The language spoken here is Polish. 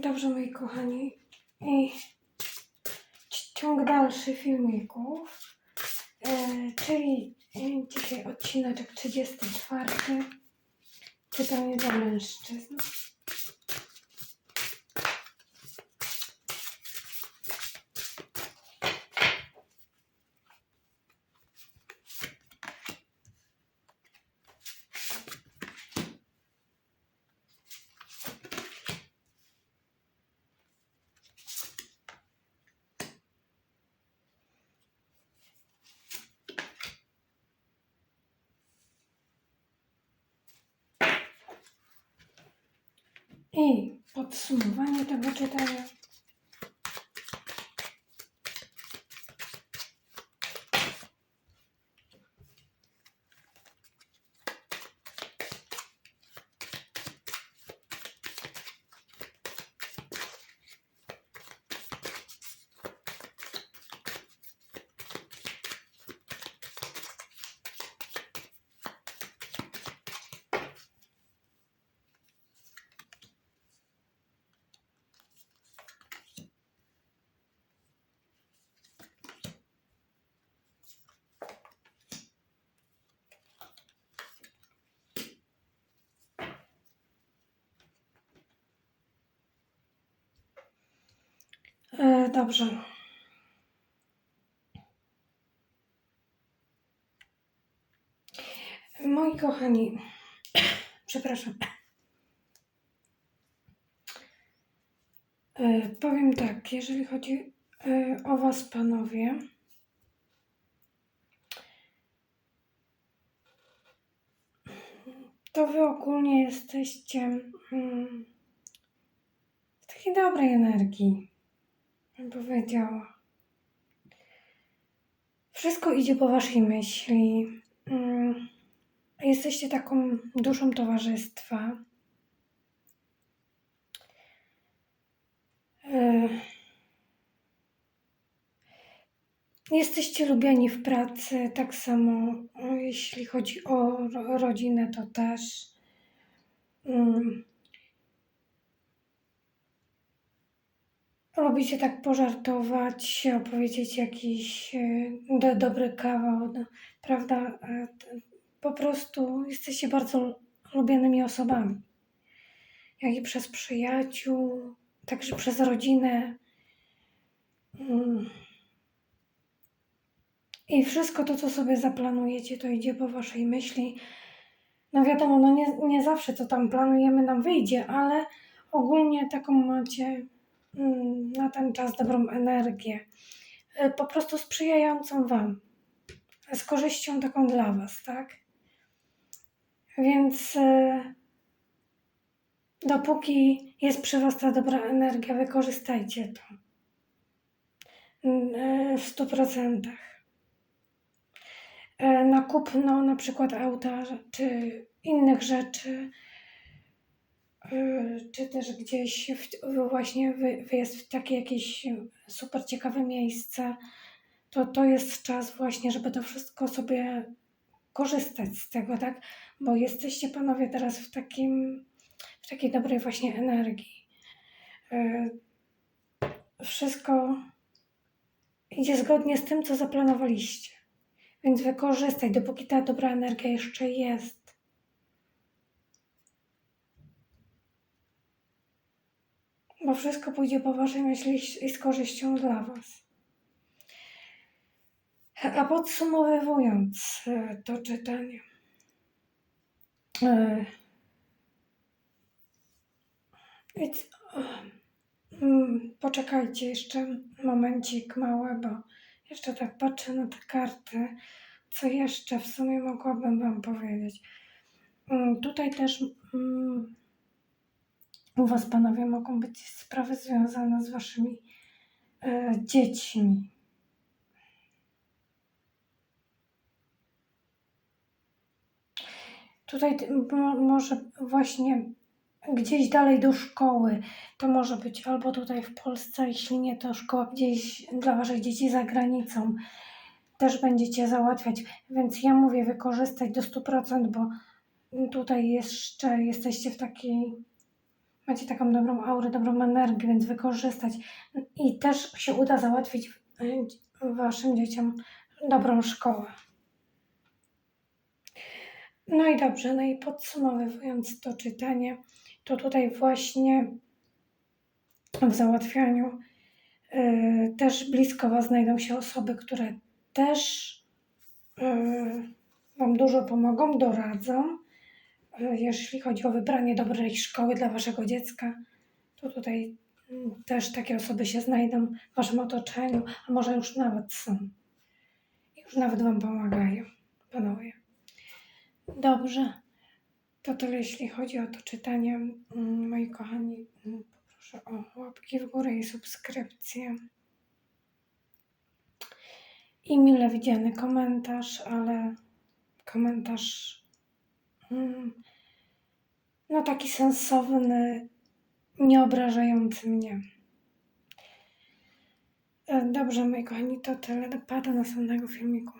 Dobrze, moi kochani. I ci- ciąg dalszy filmików, e, czyli e, dzisiaj odcinek 34. Czytanie dla mężczyzn. Podsumowanie tego czytania. E, dobrze. Moi kochani, przepraszam. E, powiem tak, jeżeli chodzi e, o Was, panowie, to Wy ogólnie jesteście mm, w takiej dobrej energii, powiedziała. Wszystko idzie po Waszej myśli. Mm, jesteście taką duszą towarzystwa. E, Jesteście lubiani w pracy, tak samo o, jeśli chodzi o ro- rodzinę, to też. Mm. Lubicie tak pożartować, opowiedzieć jakiś e, do, dobry kawał, no, prawda? E, Po prostu jesteście bardzo lubianymi osobami. Jak i przez przyjaciół, także przez rodzinę. Mm. I wszystko to, co sobie zaplanujecie, to idzie po waszej myśli. No wiadomo, no nie, nie zawsze co tam planujemy nam wyjdzie, ale ogólnie taką macie na ten czas dobrą energię. E, Po prostu sprzyjającą wam. Z korzyścią taką dla was, tak? Więc e, dopóki jest przy was ta dobra energia, wykorzystajcie to. Mm, e, W stu procentach e, na kupno na przykład auta czy innych rzeczy, czy też gdzieś w, właśnie wy, wyjazd w takie jakieś super ciekawe miejsce, to to jest czas właśnie, żeby to wszystko sobie korzystać z tego, tak? Bo jesteście panowie teraz w takim, w takiej dobrej właśnie energii. E, Wszystko idzie zgodnie z tym, co zaplanowaliście. Więc wykorzystaj, dopóki ta dobra energia jeszcze jest. Wszystko pójdzie po waszej myśli i z korzyścią dla was. A podsumowując e, to czytanie. e, mm, poczekajcie jeszcze momencik mały, bo jeszcze tak patrzę na te karty. Co jeszcze w sumie mogłabym Wam powiedzieć? Mm, Tutaj też mm, u Was, panowie, mogą być sprawy związane z Waszymi e, dziećmi. Tutaj może właśnie gdzieś dalej do szkoły. To może być albo tutaj w Polsce, jeśli nie, to szkoła gdzieś dla Waszych dzieci za granicą. Też będziecie załatwiać. Więc ja mówię wykorzystać do 100%, bo tutaj jeszcze jesteście w takiej macie taką dobrą aurę, dobrą energię, więc wykorzystać. I też się uda załatwić y, waszym dzieciom dobrą szkołę. No i dobrze, no i podsumowując to czytanie, to tutaj właśnie w załatwianiu y, też blisko Was znajdą się osoby, które też y, Wam dużo pomogą, doradzą. Y, jeśli chodzi o wybranie dobrej szkoły dla Waszego dziecka, to tutaj mm, też takie osoby się znajdą w Waszym otoczeniu, a może już nawet są. Już nawet Wam pomagają, panowie. Dobrze. To tyle, jeśli chodzi o to czytanie. Mm, Moi kochani, mm, poproszę o łapki w górę i subskrypcję. I mile widziany komentarz, ale komentarz no taki sensowny, nie obrażający mnie. E, Dobrze, moi kochani, to tyle. Pa do następnego filmiku.